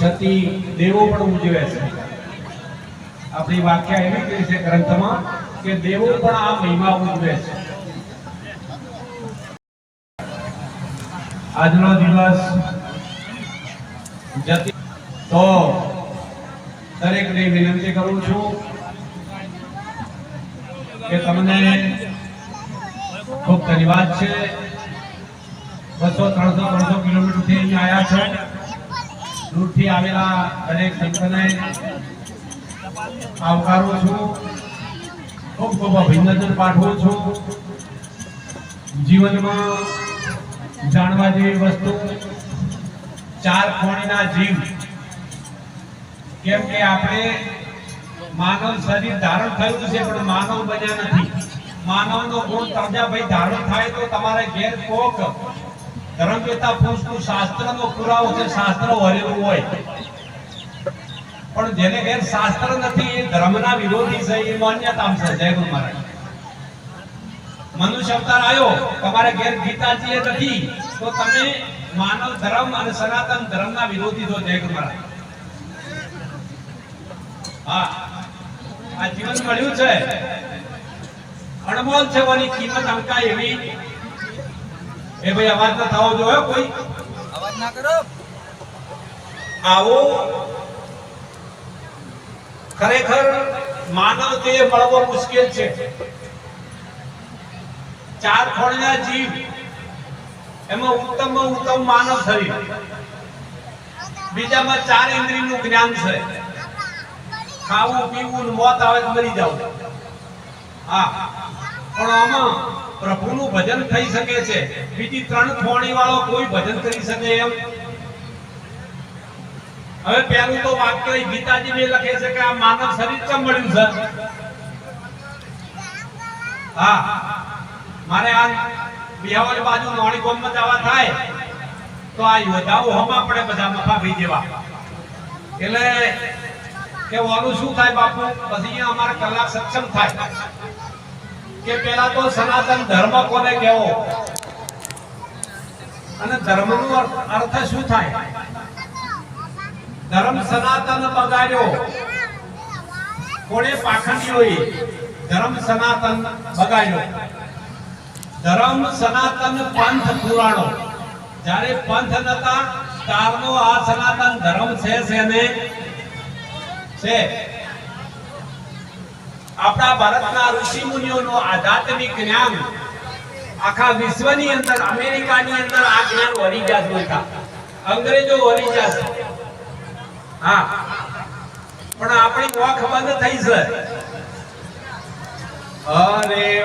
સતી દેવો પણ ઉજવે છે. આપણી વ્યાખ્યા એવી કરી છે ગ્રંથમાં કે દેવો પણ આ મહિમા ઉજવે છે. આજનો દિવસ જતી તો દરેકને વિનંતી કરું છું કે તમને ખૂબ ધન્યવાદ છે. બસો, ત્રણસો ત્રણસો કિલોમીટરથી અહીંયા આવ્યા છો. દૂરથી આવેલા દરેક સંતને આવકારું છું. ખૂબ ખૂબ અભિનંદન પાઠવું છું. જીવનમાં જાણવા જેવી વસ્તુ, ચાર કોણીના જીવ. કેમ કે આપણે માનવ શરીર ધારણ થયું છે, પણ માનવ બન્યા નથી. માનવનો ગુણ તરજાભાઈ ધારણ થાય તો તમારે ઘેર કોક ધર્મપિતા પુરુષનું શાસ્ત્રનો પુરાવો છે, શાસ્ત્ર વરેલું હોય. પણ જેને ઘેર શાસ્ત્ર નથી, એ ધર્મના વિરોધી છે, એ માન્યતા છે, જય ગુરુ મહારાજ. મનુષ્ય અવતાર આવ્યો, તમારે ઘેર ગીતાજી નથી, તો તમે માનવ ધર્મ અને સનાતન ધર્મના વિરોધી છો, જય ગુરુ મહારાજ. હા, આ જીવન મળ્યું છે. અણમોલ છે, એની કિંમત અંકાય એવી એ ભાઈ અવાજ ના થવો જોઈએ કોઈ. અવાજ ના કરો. આવો. ખરેખર માનવ તે મળવો મુશ્કેલ છે. ચાર ખોળના જીવ એમાં ઉત્તમ ઉત્તમ માનવ શરીર. બીજામાં ચાર ઇન્દ્રિયનું જ્ઞાન છે. ખાવું પીવું મોત આવે મરી જાવ હા. પણ આમાં પ્રભુનું ભજન થઈ શકે છે. બીજી ત્રણ ખોણી વાળો કોઈ ભજન કરી શકે એમ? હવે પહેલું તો વાક્ય ગીતાજી મેં લખે છે કે આ માનવ શરીર કેમ મળ્યું છે? હા. મારે આ બિહાવલ બાજુ નોણી ગોમમાં જવા થાય, તો આ યોદ્ધાઓ હમા પડે બધા મફાભી જેવા. એટલે કે ઓલું શું થાય બાપુ? પછી અમારે કલાક સક્ષમ થાય. કે પેલા તો સનાતન ધર્મ કોને કેવો અને ધર્મનો અર્થ શું થાય? ધર્મ સનાતન બગાડ્યો. કોણે પાખંડીઓએ ધર્મ સનાતન બગાડ્યો? ધર્મ સનાતન પંથ પુરાણો. જ્યારે પંથ નતા, તારનો આ સનાતન ધર્મ છે સેને છે. આપણા ભારતના ઋષિ મુનિઓનો આધ્યાત્મિક જ્ઞાન આખા વિશ્વની અંદર, અમેરિકાની અંદર આ જ્ઞાન વળી ગયા હતા અંગ્રેજો વળી ગયા છે. હા. પણ આપણી ઓખ બંધ થઈ છે. અરે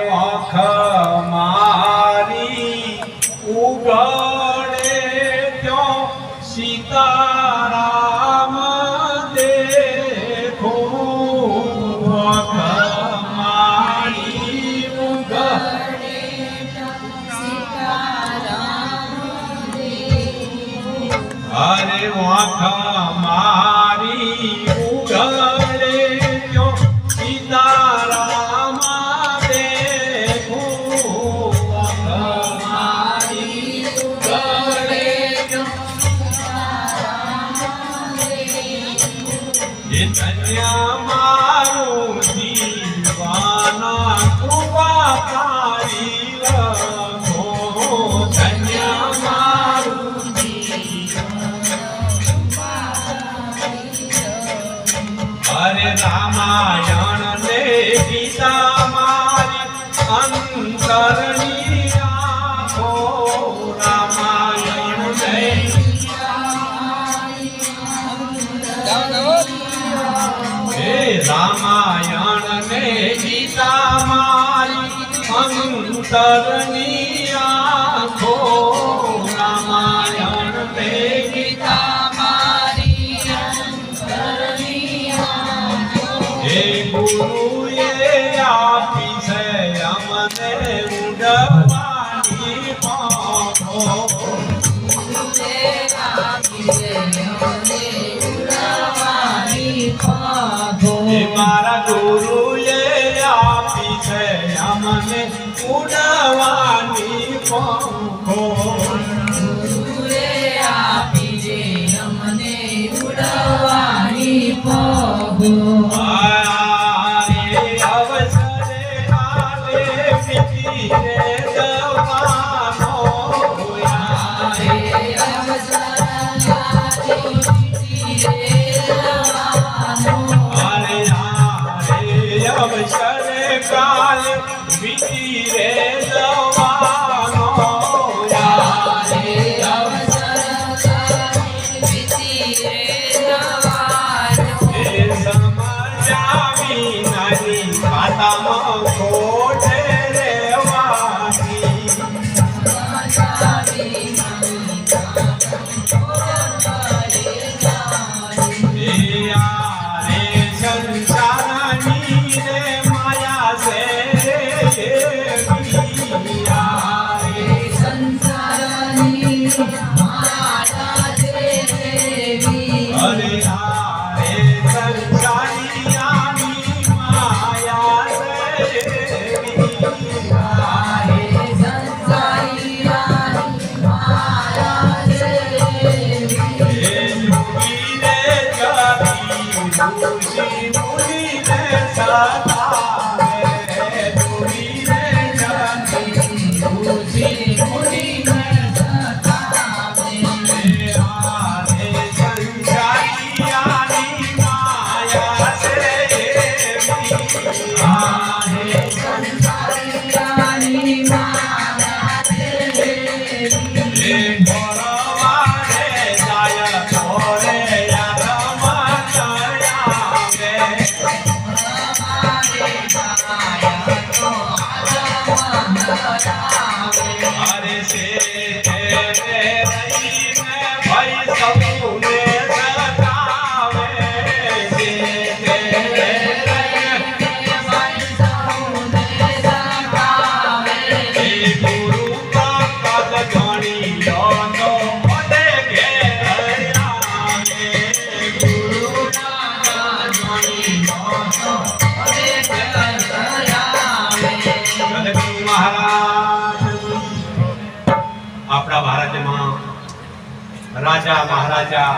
રાજા મહારાજા,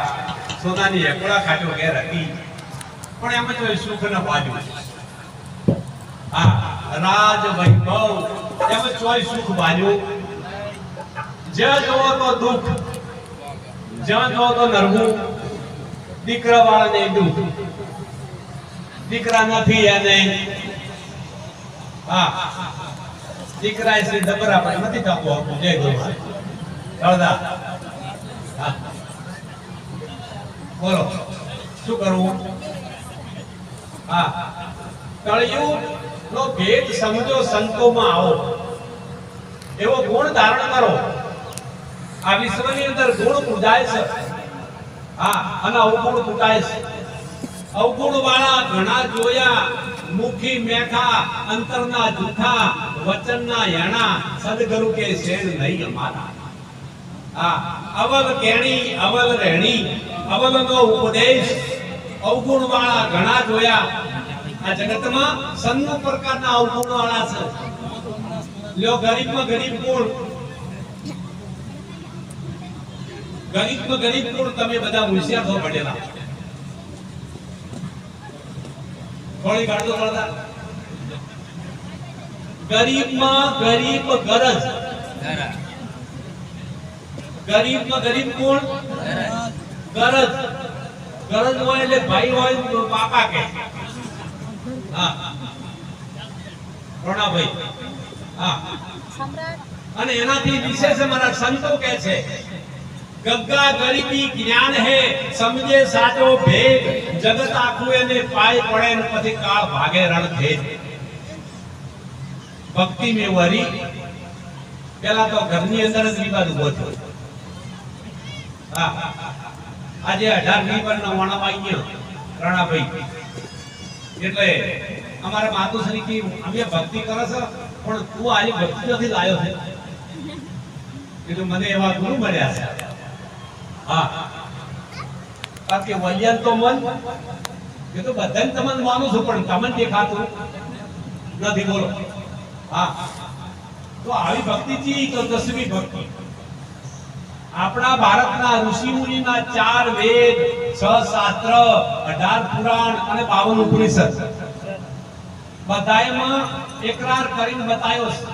સોનાની એકડા ખાટો ઘેર હતી. પણ એમ જ સુખ ને બાજુ રાજ વૈભવ એમ ચોય સુખ બાજુ જે જોવો તો દુઃખ જ્યાં જોવો તો નરવું. દીકરા વાળાને દુઃખ. દીકરા નથી એને. હા દીકરા શ્રી ડબરા પણ નથી આપવું જય ગુરુ હળદા હા બોલો, શું કરવું? હા. કળિયુગ નો ભેદ સમજો, સંતોમાં આવો. એવો ગુણ ધારણ કરો. આ વિશ્વની અંદર ગુણ પૂજાય છે. હા, અને અવગુણ પૂજાય છે. અવગુણ વાળા ઘણા જોયા, મુખી મેઠા, અંતરના જૂઠા, વચનના યણા, સદગુરુ કે શેર નહીં અમારા. અવલ કેણી, અવલ રહેણી અવલનો ઉપદેશ અવગુણ વાળા ઘણા જોયા. આ જગતમાં સન્નુ પ્રકારના અવગુણ વાળા છે. લ્યો, ગરીબમાં ગરીબ કોણ? ગરીબમાં ગરીબ કોણ? તમે બધા હોશિયાર છો પડેલા. થોડી કાઢો પડતા ગરીબમાં ગરીબ ગરજ. ગરીબમાં ગરીબ કોણ? ગરજ. ગરજ હોય એટલે ભાઈ હોય બાપા કે પ્રણાભાઈ અને એનાથી વિશેષ મારા સંતો કહે છે ગગ્ગા ગરીબી જ્ઞાન હે, સમજે સાચો ભેદ. જગત આખું એને પાય પડે ને પછી કાળ ભાગે રણ ભેદ ભક્તિ મેં વરી. પેલા તો ઘરની અંદર જ વિવાદ ઊભો થયો. આજે અઢાર નીવર ના વણાવ આવી ગયો, રણાભાઈ. એટલે અમારા માતુશ્રી કી અમે ભક્તિ કરે છે, પણ તું આજે ભક્તિ નથી લાયો છે. એટલે મને એવા ગુરુ મળ્યા છે. હા. કારણ કે વલ્યાન તો મન, એ તો બધાને તમને માનું છું, પણ તમને દેખાતું નથી. બોલો. હા. તો આવી ભક્તિ ચી તો દસમી ભક્તિ. આપણા ભારતના ઋષિ મુનિના ચાર વેદ, છ શાસ્ત્ર, અઢાર પુરાણ અને બાવન ઉપનિષદ. બધાયમાં એકરાર કરીને બતાવ્યો છે.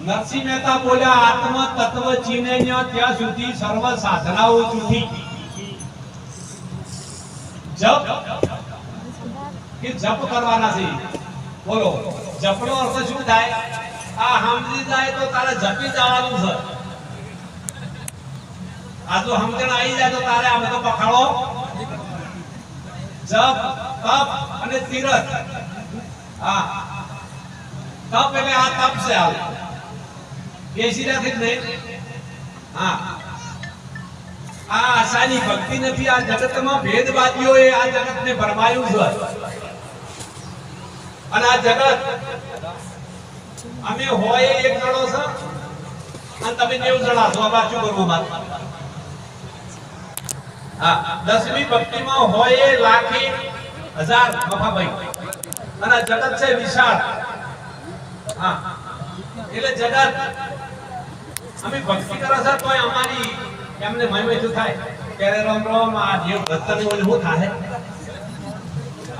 નરસિંહ મહેતા બોલ્યા, આત્મ તત્વ ચીને ત્યાં સુધી સર્વ સાધનાઓ જૂઠી. જપ? કે જપ કરવાના છે? બોલો, જપનો અર્થ શું થાય? આ સમજી જાય તો તારે જપી જવાનું છે. આ તો સમજણ આવી જાય તો તારે આ બધો પખાડો જપ, તપ અને તીરથ. હા. તપ એટલે આ તપ છે આવે બેસી રાખી જ નહીં હા. આ આશાની ભક્તિ નથી, આ જગતમાં ભેદવાદીઓએ આ જગતને ભરમાયું છે. અને આ જગત, અમે હોય એક જણો છે, અને તમે નેવું જણા છો. આ શું કરવું મારે? હા, દસમી ભક્તિમાં હોય એ લાખી હજાર મફાભાઈ. અને જગત છે વિશાળ. હા, એટલે જગત, અમે ભક્તિ કરે છે તોય અમારી એમને મહિમા થાય. ત્યારે રામ રામ, આ જીવ ભક્તને ઓલું શું થાય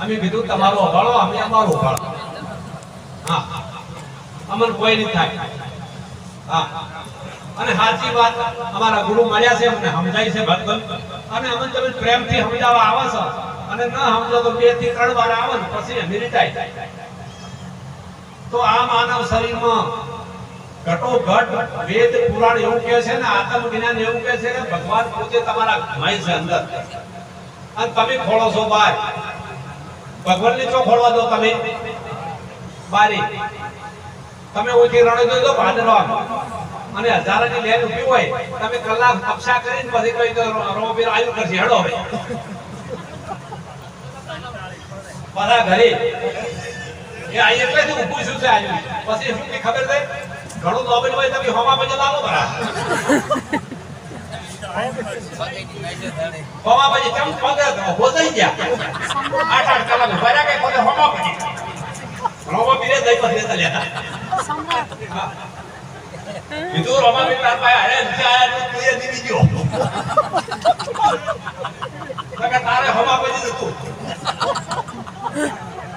અમે કીધું, તમારો અભાળો અમે અમારો અભાળો હા, અમને કોઈ નહીં થાય. હા અને સાચી વાત, અમારા ગુરુ મળ્યા છે, અમને સમજાય છે ભગવાન અને અમને તમે પ્રેમથી સમજાવવા આવે છે. અને ન સમજો તો બેથી ત્રણ વાર આવે ને પછી અમે રીટાય તો આ માનવ શરીરમાં ઘટો ઘટ વેદ, પુરાણ એવું કહે છે ને, આત્મ જ્ઞાન એવું કહે છે કે ભગવાન પોતે તમારા મય છે અંદર. અને તમે ખોળો છો બહાર ભગવાનને ચો ખોળવા દો તમે? બારી. તમે ઓછી રણ જોઈ દો ભાદરવા. અને હજારાની લેન ઊભી હોય તમે કલાક કક્ષા કરીને પછી કોઈ તો રો પીર આયુ કરશે. હેડો હવે. બધા ઘરે. એ આઈ એટલે જ ઊભું શું છે આયુ પછી શું કે ખબર છે? ઘણું નોબેલ હોય તમે હોમા પછી લાવો બરા હોમા પછી કેમ પગે હો ગયા? આઠ આઠ કલાક ઊભા રહ્યા કે કોને હોમા પછી? રોમા પીરે દઈ પછી લેતા. લેતા કીધું રોમા પીર તાર પાસે અરે નીચે આયા, તો એ દીધી ગયો નકર તારે હોમા પછી જતું.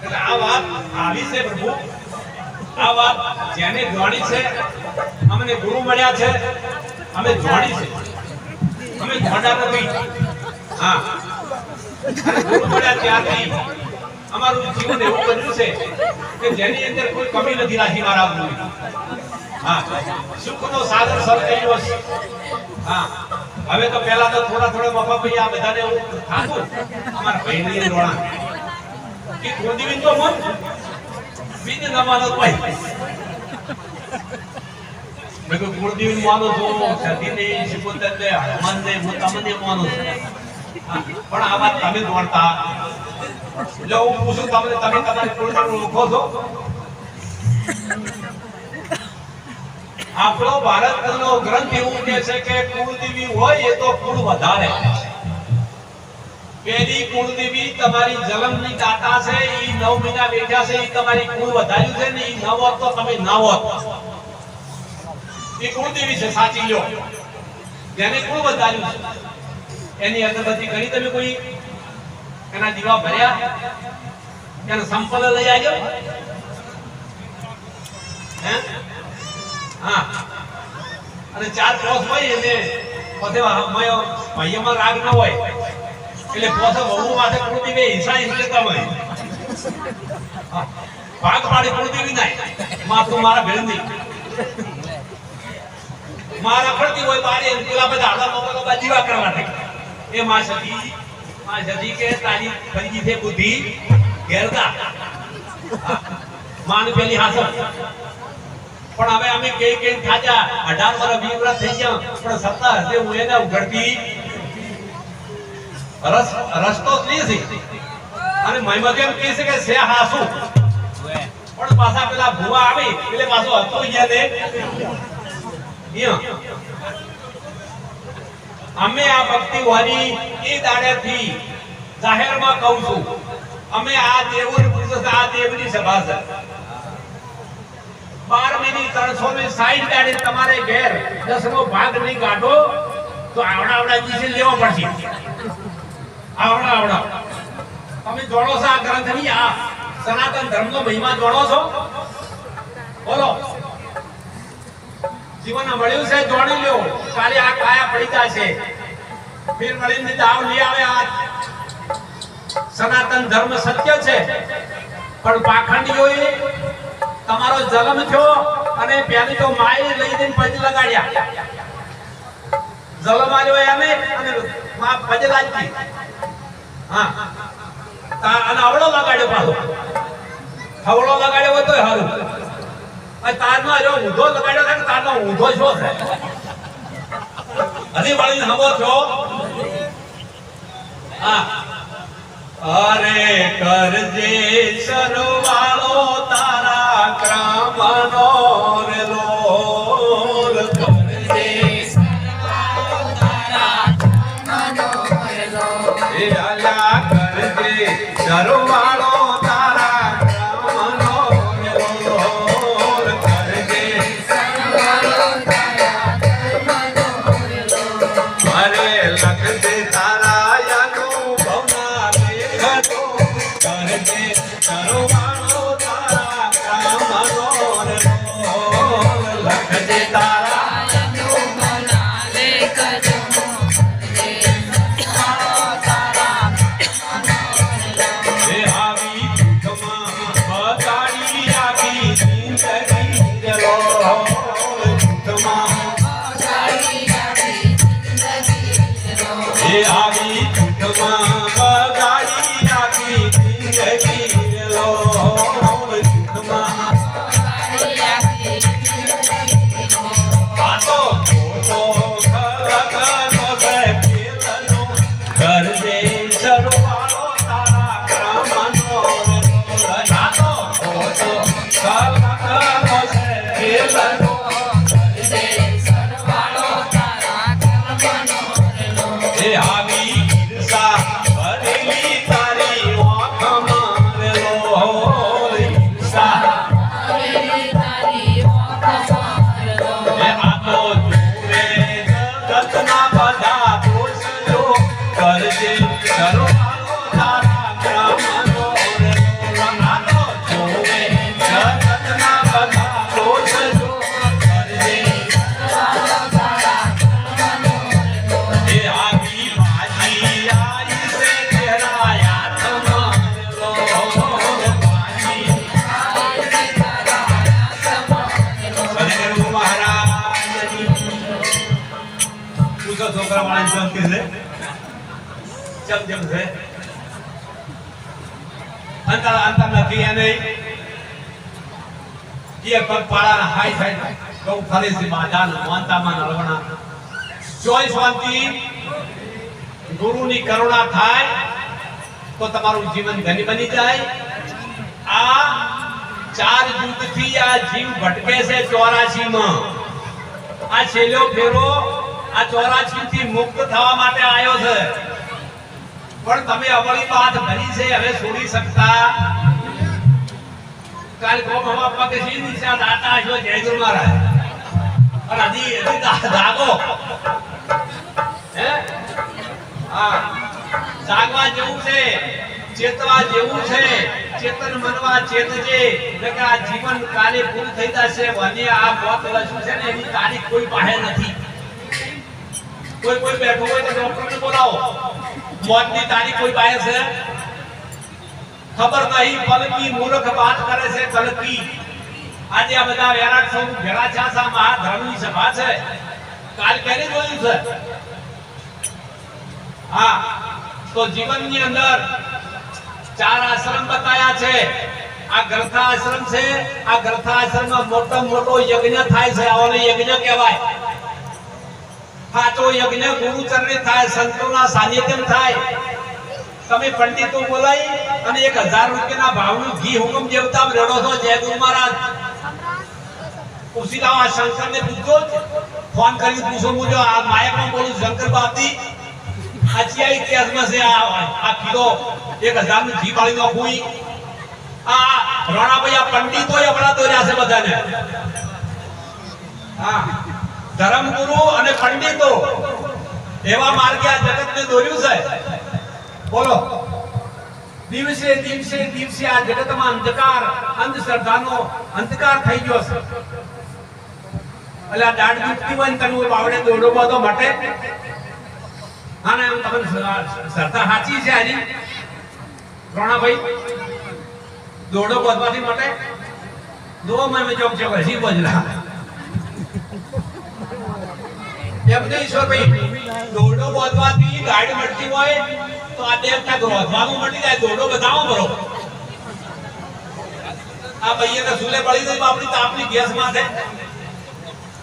એટલે આ વાત આવી છે પ્રભુ. આ જેને જોડી છે, અમને ગુરુ મળ્યા છે, અમે જોડી છે. અમે જોડા નથી. હા. ગુરુ મળ્યા ત્યારથી અમારું જીવન એવું બન્યું છે કે જેની અંદર કોઈ કમી નથી રાખી મારા. હા સુખનો સાગર સર્જાયો છે. હા. હવે તો પહેલા તો થોડા થોડા બાપા ભાઈ આ બધાને થાતું અમારા ભાઈની રોણા કે કુળદેવી તો મન. બીજ નમાનો ભાઈ. મેં કહ્યું કુળદેવી માનો છો સતીને હનુમાન હનુમાનને હું તમને માનું પણ આ વાત તમે દોડતા. એટલે હું પૂછું તમને તમે તમારી કુળદેવી ઓળખો છો? આપણો ભારતનો ગ્રંથ એવું કહે છે કે કુળદેવી હોય એ તો કુળ વધારે. પેલી કુળદેવી તમારી જન્મની દાતા છે એ નવ મહિના બેઠા છે એ તમારી કુળ વધાર્યું છે ને એ ન તો તમે ન ઈ કુળદેવી છે, સાચી લ્યો. જેને કુળ વધાર્યું છે. એની અગરબત્તી કરી તમે કોઈ? એના દીવા ભર્યા? એનો સંપલ લઈ આવજો હે? હા. અને ચાર પોસ હોય એટલે પોતે ભાઈઓમાં રાગ ન હોય. એટલે પોતે વહુ માથે કુળદી બે હિસ્સા હિસ્સે હોય. ભાગ પાડી કુળદી બી નાય. માથું મારા ભેળની. મારા ફરતી હોય મારી પેલા બધા આડા મોકલો જીવા કરવા દે એ માં સતી માં સતી કે તારી ફરીજી છે બુદ્ધિ ઘેરતા. માન પેલી હાસર પણ હવે અમે કઈ કઈ થાજા અઢાર વર્ષ વીસ વર્ષ થઈ ગયા. પણ સત્તા હશે, હું એને ઉઘડતી. રસ, રસ્તો નહીં છે અને મહિમા કેમ કહે છે કે સે પણ પાછા પેલા ભુવા આવી, એટલે પાછો હતો ગયા ને અમે આ ભક્તિ વાળી એ દાડેથી જાહેરમાં કહું છું. અમે આ પૂછે આ દેવની સભા છે. જીવન મળ્યું છે જોડી લ્યો. કાલે આ કાયા પડી છે સનાતન ધર્મ સત્ય છે. પણ પાખંડીઓએ તમારો જન્મ થયો અને પેલી તો માય લઈ જઈને પજ લગાડ્યા. જલમ આવ્યો એને અને માં પજ લાગી. હા. અને અવળો લગાડ્યો પાછો. હવળો લગાડ્યો હોય તો હારું. અને તારનો જો ઊંધો લગાડ્યો ને તારનો ઊંધો છો છે? હજી વાળીને હમો છો? હા. અરે કરજે સરવાળો તારા ક્રમનો રે એ કરજે છે ચમ ચમ antara અંતર અંતર નથી એને એ hai hai kau kali si madal છે mana નળવણા જોઈ શાંતિ ગુરુની કરુણા થાય તો તમારું જીવન ધની બની જાય આ ચાર યુદ્ધથી આ જીવ ભટકે છે 84 માં આ છેલ્લો ફેરો આ 84 થી મુક્ત થવા માટે આવ્યો છે પણ તમે અવળી વાત ભરી છે, હવે છોડી શકતા. કાલ કોમ હવા પગ સી દિશા દાતા છો જય ગુરુ મહારાજ. અને હજી હજી દાગો હે? હા. જાગવા જેવું છે, ચેતવા જેવું છે, ચેતન મનવા ચેતજે. કે આ જીવન કાલે પૂરું થઈ જશે અને આ મોત લખ્યું છે ને એની તારીખ કોઈ પાસે નથી. કોઈ કોઈ બેઠો હોય તો ડોક્ટરને બોલાવો મોતની તારીખ કોઈ પાસે છે ખબર નહીં પલકી મૂર્ખ વાત કરે છે કલકી આજે આ બધા વેરાટ સૌ ભેળા છે આ મહાધર્મની સભા છે કાલ કેને જોયું છે હા તો જીવનની અંદર ચાર આશ્રમ બતાયા છે આ ગ્રંથા આશ્રમ છે આ ગ્રંથા આશ્રમમાં મોટો મોટો યજ્ઞ થાય છે આને યજ્ઞ કહેવાય સાચો યજ્ઞ ગુરુ ચરણે થાય, સંતોના સાનિધ્યમ થાય. તમે પંડિતો બોલાવી અને એક હજાર રૂપિયાના ભાવનું ઘી હુકમ દેવતા રડો છો. જય ગુરુ મહારાજ. પૂછી લાવો આ શંકરને પૂછજો ફોન કરી પૂછો મુજો. આ માયકમાં બોલું શંકર બાપજી આ ચિયા ઇતિહાસમાં છે આ આ કિલો. એક હજારનું ઘી પાડી નાખું. આ રણાભાઈ, આ પંડિતો આપણા દોર્યા છે બધાને. હા. ધર્મગુરુ અને પંડિતો એવા માર્ગે આ જગતને દોર્યું છે. બોલો. દિવસે દિવસે દિવસે આ જગતમાં અંધકાર, અંધશ્રદ્ધાનો અંધકાર થઈ ગયો છે. એટલે આ દાઢ દુખતી હોય ને તને બાવડે દોડો બધો મટે? હા ને, એમ તમને શ્રદ્ધા સાચી છે આની રોણાભાઈ દોડો બધવાથી મટે? દો મને જોક છે હસી બજલા એમ નહીં ઈશ્વરભાઈ દોડો બધવાથી ગાડી મળતી હોય તો આ દેવ ક્યાંક રોધવાનું મળી જાય દોડો બધાવો ભરો. આ ભાઈએ તો સુલે પડી જાય આપણી તાપની ગેસમાં છે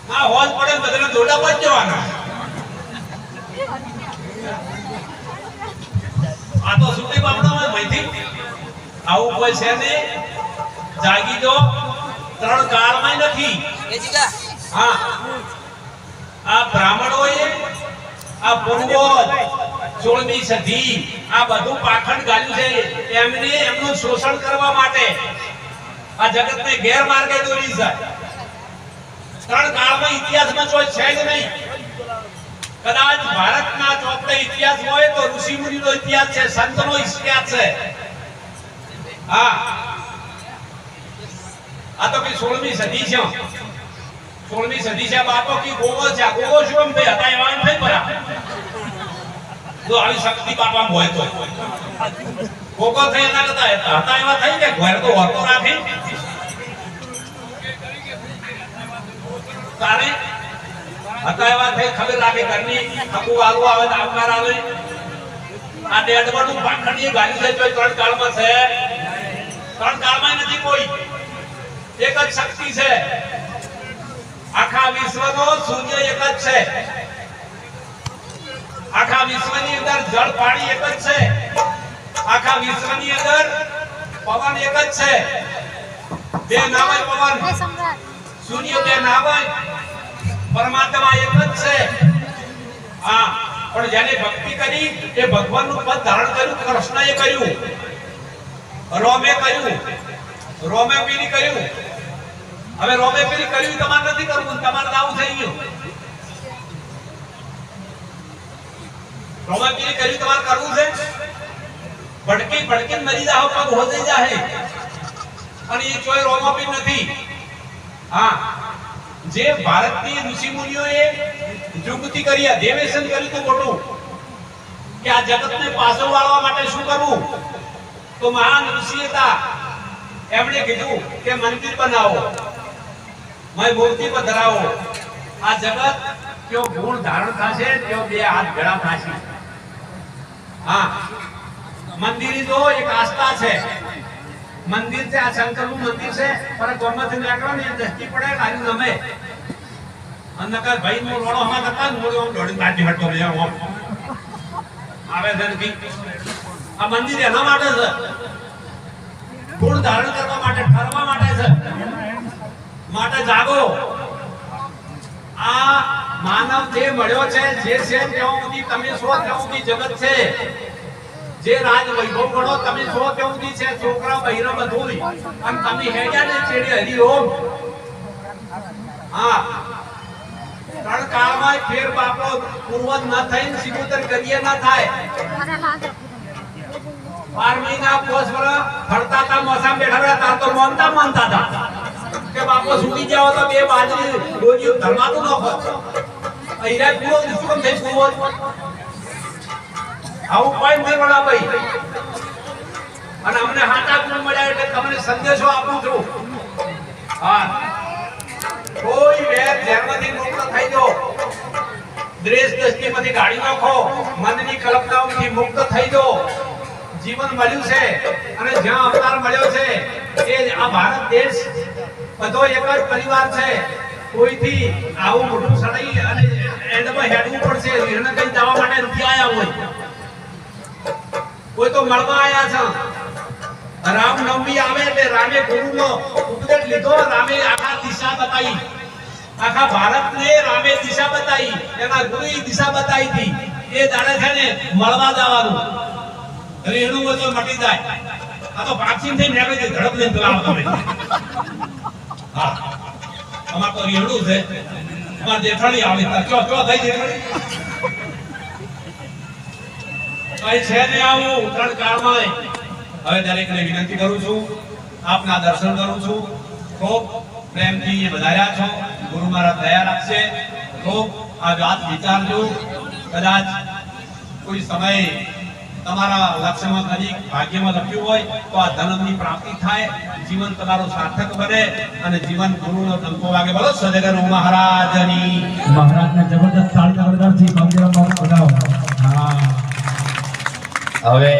આ હોજ પડે ને બધાને દોડા પર જવાના. આ તો સુટી બાપડો હોય મહીથી આવું કોઈ છે નહીં. જાગી જો. ત્રણ કાળમાં નથી. હા. આ બ્રાહ્મણોએ, આ પૂર્વજ સોળમી સદી આ બધું પાખંડ ગાલ્યું છે. એમને એમનું શોષણ કરવા માટે આ જગતને ગેરમાર્ગે દોરી છે. ત્રણ કાળમાં ઇતિહાસમાં કોઈ છે જ નહીં. કદાચ ભારતના ચોથે ઇતિહાસ હોય તો ઋષિ મુનિનો ઇતિહાસ છે, સંતનો ઇતિહાસ છે. હા. આ તો કે 16મી સદી છે. સોળમી સદી છે બાપો કી ગોવો છે ગોવો શું ભાઈ હતા એવા એમ થઈ પરા. તો આવી શક્તિ બાપા હોય તો. ગોગો થઈ એના કરતા હતા એવા થઈ કે ઘર તો હોતો રાખી તારે? હતા એવા થઈ ખબર રાખી ઘરની આખું વાલુ આવે તો આવકાર આવે? આ ડેડવાનું પાખંડી ગાડી છે તો ત્રણ કાળમાં છે. ત્રણ કાળમાં નથી કોઈ. એક જ શક્તિ છે. આખા વિશ્વનો સૂર્ય એક જ છે. આખા વિશ્વની અંદર જળ પાણી એક જ છે. આખા વિશ્વની અંદર પવન એક જ છે. બે નામ પવન. સૂર્ય બે નામ પરમાત્મા એક જ છે. હા પણ જેને ભક્તિ કરી એ ભગવાનનું પદ ધારણ કર્યું કૃષ્ણએ કર્યું. રોમે કર્યું. રોમે પીરી કર્યું. હવે રોમે પેલી કર્યું તમારે નથી કરવું, તમારે આવું થઈ ગયું. રોમે પેલી કર્યું તમારે કરવું છે? ભડકી ભડકી મરી જાઓ, પગ હો જઈ જાહે. પણ એ ચોય રોમો પીર નથી. હા, જે ભારતની ઋષિ મુનિઓએ જુગતી કરી દેવેશન કર્યું તો મોટું, કે આ જગતને પાછો વાળવા માટે શું કરવું? તો મહાન ઋષિ હતા એમણે કીધું કે મંદિર બનાવો. મય મૂર્તિ પર ધરાવો. આ જગત કયો ગુણ ધારણ થશે તેઓ બે હાથ ગળા થશે. હા. મંદિર તો એક આસ્થા છે. મંદિર છે, આ શંકરનું મંદિર છે, પણ ગોમતી નીકળો ને દ્રષ્ટિ પડે લાગ્યું ગમે અનકર ભાઈ નો રોડો હમા કરતા મોડો મોડો દોડી બાજી હટો લે ઓમ આવે છે ને આ મંદિર એના માટે છે. ગુણ ધારણ કરવા માટે, ઠરવા માટે છે. માટે જાગો. આ માનવ જે મળ્યો છે, જે છે ત્યાં સુધી તમે છો ત્યાં જગત છે. જે રાજ વૈભવ ગણો, તમે છો ત્યાં છે, છોકરા બૈરા બધું અને તમે હેડ્યા ને છેડે હરી ઓમ હા. ત્રણ કાળમાં ફેર બાપો પૂર્વજ ન થઈને સિગુતર કરીએ ના થાય. બાર મહિના પોસ વર્ષ ફરતા હતા, મોસામ બેઠા બેઠા, તાર તો મોનતા માનતા હતા. કે બાપો છૂટી જાવ તો બે બાજરી રોજી ધરમાતું ન હોત અહીરા પૂરો દુશ્મન થઈ પૂરો આવું કોઈ નહીં વડા ભાઈ અને અમને હાટા ગુણ મળ્યા એટલે તમને સંદેશો આપું છું. હા. કોઈ બે ધર્મથી મુક્ત થઈ જો દ્રેશ દ્રષ્ટિમાંથી ગાડી નાખો. મનની કલ્પનાઓથી મુક્ત થઈ જો જીવન મળ્યું છે અને જ્યાં અવતાર મળ્યો છે, એ આ ભારત દેશ બધો એક જ પરિવાર છે. કોઈથી આવું મોટું સડાઈ અને એન્ડમાં હેડવું પડશે એને કઈ જવા માટે નથી આવ્યા હોય. કોઈ તો મળવા આવ્યા છે. રામનવમી આવે એટલે રામે ગુરુનો ઉપદેશ લીધો, રામે આખા દિશા બતાવી. આખા ભારતને રામે દિશા બતાવી. એના ગુરુએ દિશા બતાવી હતી. એ દાડે છે ને મળવા જવાનું. રેણુ બધો મટી જાય. આ તો પાછી થઈ નીકળી જાય ઝડપ લઈને ચલાવો તમે હા અમાર તો રેડું છે. અમાર જેઠાણી આવે. તાર ચો ચો થઈ જેઠાણી કઈ છે ને આવું, ઉત્તરાયણ કાળમાં હવે દરેકને વિનંતી કરું છું, આપના દર્શન કરું છું. ખૂબ પ્રેમથી એ વધાર્યા છો. ગુરુ મહારાજ દયા રાખશે. ખૂબ આ વાત વિચારજો. કદાચ કોઈ સમયે તમારા લક્ષ્યમાં નજીક ભાગ્યમાં લખ્યું હોય તો આ ધનની પ્રાપ્તિ થાય. જીવન તમારું સાર્થક બને અને જીવન ગુરુનો ડંકો વાગે. બોલો સદગુરુ મહારાજની. મહારાજને જબરદસ્ત તાળી હા હવે